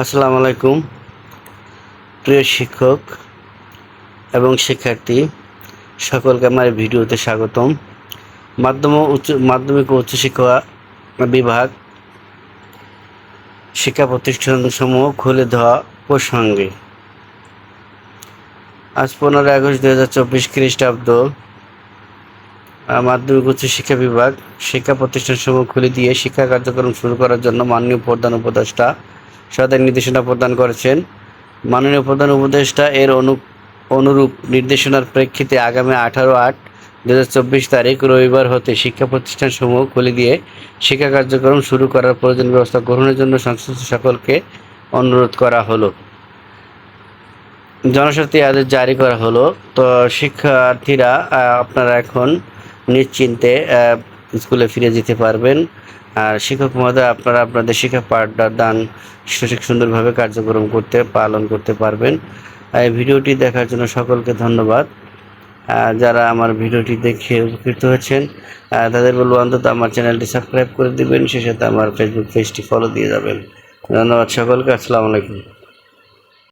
আসসালামু আলাইকুম। প্রিয় শিক্ষক এবং শিক্ষার্থী, সকলকে আমার ভিডিওতে স্বাগতম। মাধ্যম উচ্চ, মাধ্যমিক ও উচ্চশিক্ষা বিভাগ শিক্ষা প্রতিষ্ঠানসমূহ খুলে দেওয়া প্রসঙ্গে। আজ পনেরোই আগস্ট দু হাজার চব্বিশ খ্রিস্টাব্দ মাধ্যমিক উচ্চ শিক্ষা বিভাগ শিক্ষা প্রতিষ্ঠানসমূহ খুলে দিয়ে শিক্ষা কার্যক্রম শুরু করার জন্য মাননীয় প্রধান উপদেষ্টা সদয় নির্দেশনা প্রদান করেছেন। মাননীয় প্রধান উপদেষ্টা এর অনু, অনুরূপ নির্দেশনার প্রেক্ষিতে আগামী আঠারো আট দু তারিখ রবিবার হতে শিক্ষা প্রতিষ্ঠানসমূহ খুলে দিয়ে শিক্ষা কার্যক্রম শুরু করার প্রয়োজন ব্যবস্থা গ্রহণের জন্য সংশ্লিষ্ট সকলকে অনুরোধ করা হলো। জনস্বার্থে আদেশ জারি করা হলো। তো শিক্ষার্থীরা আপনারা এখন নিশ্চিন্তে স্কুলে ফিরে যেতে পারবেন। আর শিক্ষক মহোদয়, আপনারা আপনাদের শিক্ষা পাঠদান সঠিক সুন্দরভাবে কার্যক্রম করতে, পালন করতে পারবেন। এই ভিডিওটি দেখার জন্য সকলকে ধন্যবাদ। যারা আমার ভিডিওটি দেখে উপকৃত হয়েছেন তাদের বলব অন্তত আমার চ্যানেলটি সাবস্ক্রাইব করে দিবেন সে সাথে আমার ফেসবুক পেজটি ফলো দিয়ে যাবেন। ধন্যবাদ সকলকে, আসসালামু আলাইকুম।